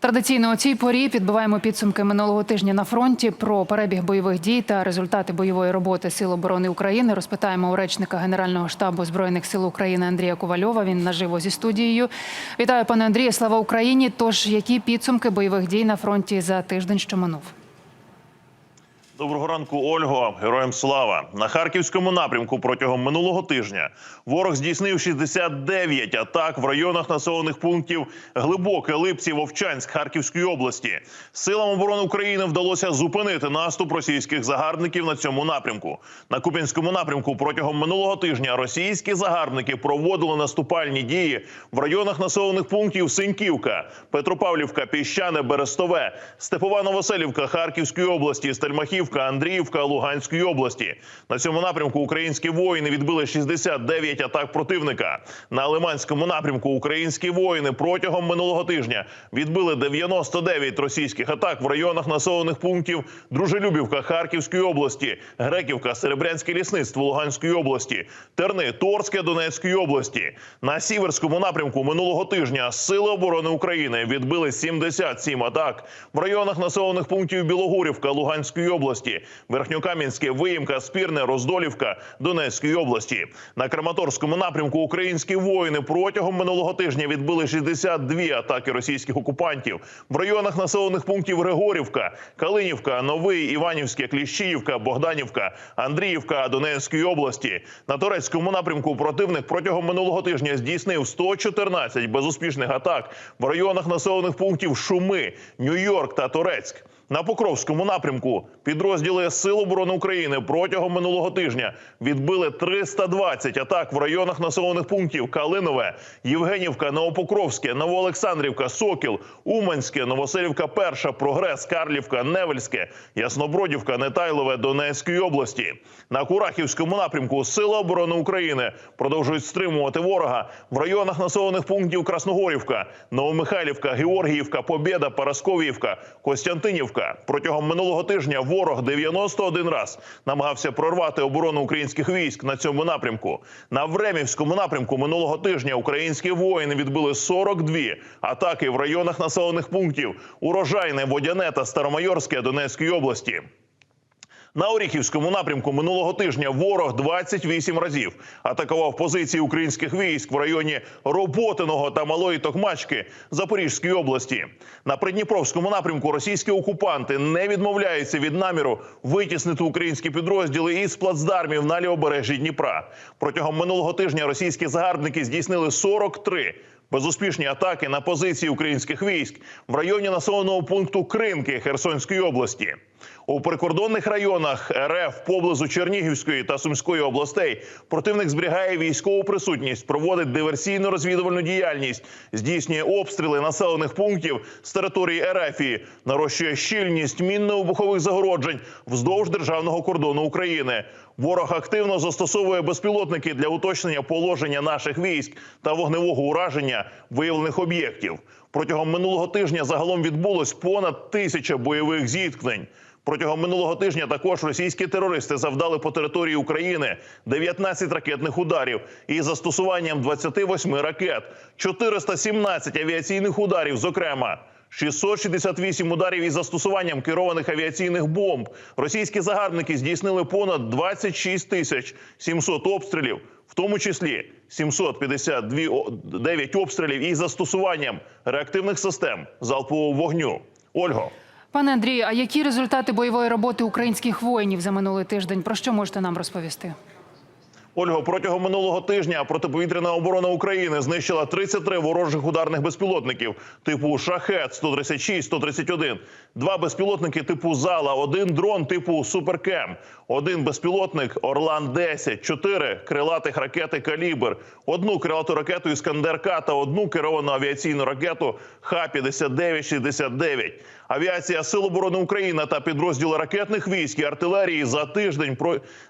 Традиційно у цій порі підбиваємо підсумки минулого тижня на фронті про перебіг бойових дій та результати бойової роботи Сил оборони України. Розпитаємо у речника Генерального штабу збройних сил України Андрія Ковальова. Він наживо зі студією. Вітаю, пане Андрію. Слава Україні! Тож які підсумки бойових дій на фронті за тиждень, що минув? Доброго ранку, Ольго. Героям слава на харківському напрямку протягом минулого тижня ворог здійснив 69 атак в районах населених пунктів Глибоке, Липці, Вовчанськ Харківської області. Силам оборони України вдалося зупинити наступ російських загарбників на цьому напрямку. На Куп'янському напрямку протягом минулого тижня російські загарбники проводили наступальні дії в районах населених пунктів Синьківка, Петропавлівка, Піщане, Берестове, Степова Новоселівка Харківської області, Стельмахівка, Андріївка Луганської області. На цьому напрямку українські воїни відбили 69 атак противника. На Лиманському напрямку українські воїни протягом минулого тижня відбили 99 російських атак в районах населених пунктів Дружелюбівка Харківської області, Греківка, Серебрянське лісництво Луганської області, Терни, Торське Донецької області. На сіверському напрямку минулого тижня Сили оборони України відбили 77 атак в районах населених пунктів Білогорівка Луганської області, Верхньокам'янське, Виїмка, Спірне, Роздолівка Донецької області. На Краматорському напрямку українські воїни протягом минулого тижня відбили 62 атаки російських окупантів в районах населених пунктів Григорівка, Калинівка, Новий, Іванівське, Кліщіївка, Богданівка, Андріївка Донецької області. На турецькому напрямку противник протягом минулого тижня здійснив 114 безуспішних атак в районах населених пунктів Шуми, Нью-Йорк та Турецьк. На Покровському напрямку підрозділи Сил оборони України протягом минулого тижня відбили 320 атак в районах населених пунктів Калинове, Євгенівка, Новопокровське, Новоолександрівка, Сокіл, Уманське, Новоселівка, Перша, Прогрес, Карлівка, Невельське, Яснобродівка, Нетайлове Донецької області. На Курахівському напрямку Сили оборони України продовжують стримувати ворога в районах населених пунктів Красногорівка, Новомихайлівка, Георгіївка, Побєда, Парасковіївка, Костянтинівка. Протягом минулого тижня ворог 91 раз намагався прорвати оборону українських військ на цьому напрямку. На Времівському напрямку минулого тижня українські воїни відбили 42 атаки в районах населених пунктів Урожайне, Водяне та Старомайорське Донецької області. На Оріхівському напрямку минулого тижня ворог 28 разів атакував позиції українських військ в районі Роботиного та Малої Токмачки Запорізької області. На Придніпровському напрямку російські окупанти не відмовляються від наміру витіснити українські підрозділи із плацдармів на лівобережжі Дніпра. Протягом минулого тижня російські загарбники здійснили 43 Безуспішні атаки на позиції українських військ в районі населеного пункту Кринки Херсонської області. У прикордонних районах РФ поблизу Чернігівської та Сумської областей противник зберігає військову присутність, проводить диверсійно-розвідувальну діяльність, здійснює обстріли населених пунктів з території РФ, нарощує щільність мінно-вибухових загороджень вздовж державного кордону України. Ворог активно застосовує безпілотники для уточнення положення наших військ та вогневого ураження виявлених об'єктів. Протягом минулого тижня загалом відбулось понад тисяча бойових зіткнень. Протягом минулого тижня також російські терористи завдали по території України 19 ракетних ударів із застосуванням 28 ракет, 417 авіаційних ударів, зокрема. 668 ударів із застосуванням керованих авіаційних бомб. Російські загарбники здійснили понад 26 тисяч 700 обстрілів, в тому числі 759 обстрілів із застосуванням реактивних систем залпового вогню. Ольго. Пане Андрію, а які результати бойової роботи українських воїнів за минулий тиждень? Про що можете нам розповісти? Ольго, протягом минулого тижня протиповітряна оборона України знищила 33 ворожих ударних безпілотників типу Шахет 136 131 два безпілотники типу Зала, один дрон типу Суперкем, один безпілотник Орлан 10 чотири крилатих ракети Калібр, одну крилату ракету Іскандер-К та одну керовану авіаційну ракету Х-59-69. Авіація Сил оборони України та підрозділи ракетних військ і артилерії за тиждень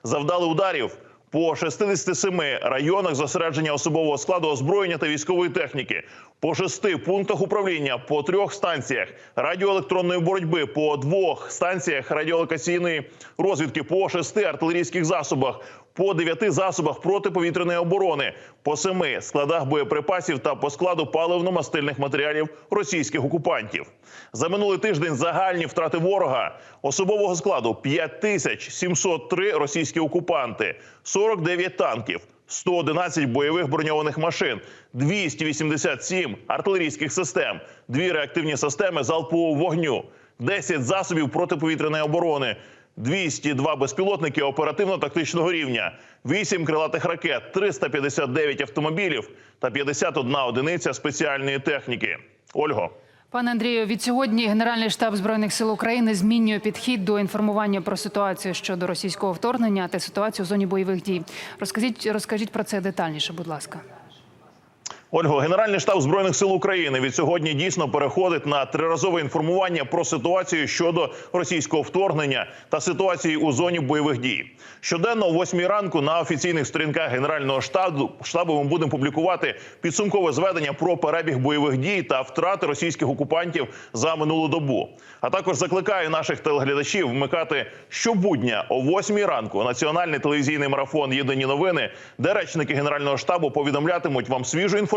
завдали ударів по 67 районах зосередження особового складу озброєння та військової техніки, по шести пунктах управління, по трьох станціях радіоелектронної боротьби, по двох станціях радіолокаційної розвідки, по шести артилерійських засобах. По дев'яти засобах протиповітряної оборони, по семи складах боєприпасів та по складу паливно-мастильних матеріалів російських окупантів. За минулий тиждень загальні втрати ворога особового складу 5703 російські окупанти, 49 танків. 111 бойових броньованих машин, 287 артилерійських систем, дві реактивні системи залпового вогню, 10 засобів протиповітряної оборони, 202 безпілотники оперативно-тактичного рівня, 8 крилатих ракет, 359 автомобілів та 51 одиниця спеціальної техніки. Ольго. Пане Андрію, від сьогодні Генеральний штаб збройних сил України змінює підхід до інформування про ситуацію щодо російського вторгнення та ситуацію в зоні бойових дій. Розкажіть, розкажіть про це детальніше, будь ласка. Ольго, Генеральний штаб збройних сил України від сьогодні дійсно переходить на триразове інформування про ситуацію щодо російського вторгнення та ситуації у зоні бойових дій. Щоденно о 8 ранку на офіційних сторінках Генерального штабу штабу ми будемо публікувати підсумкове зведення про перебіг бойових дій та втрати російських окупантів за минулу добу. А також закликаю наших телеглядачів вмикати щобудня о 8 ранку національний телевізійний марафон Єдині новини, де речники Генерального штабу повідомлятимуть вам свіжу інформацію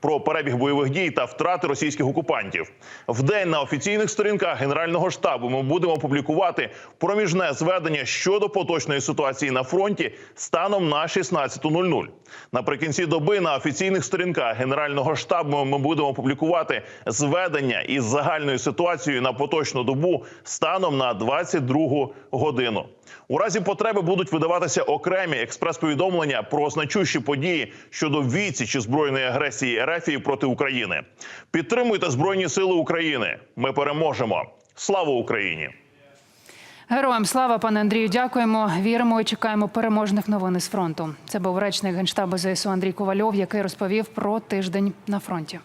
про перебіг бойових дій та втрати російських окупантів. Вдень на офіційних сторінках Генерального штабу ми будемо публікувати проміжне зведення щодо поточної ситуації на фронті станом на 16.00. Наприкінці доби на офіційних сторінках Генерального штабу ми будемо публікувати зведення із загальною ситуацією на поточну добу станом на 22 годину. У разі потреби будуть видаватися окремі експрес-повідомлення про значущі події щодо відсічі збройної агресії РФ проти України. Підтримуйте збройні сили України. Ми переможемо. Слава Україні! Героям слава, пане Андрію, дякуємо. Віримо і чекаємо переможних новин із фронту. Це був речник генштабу ЗСУ Андрій Ковальов, який розповів про тиждень на фронті.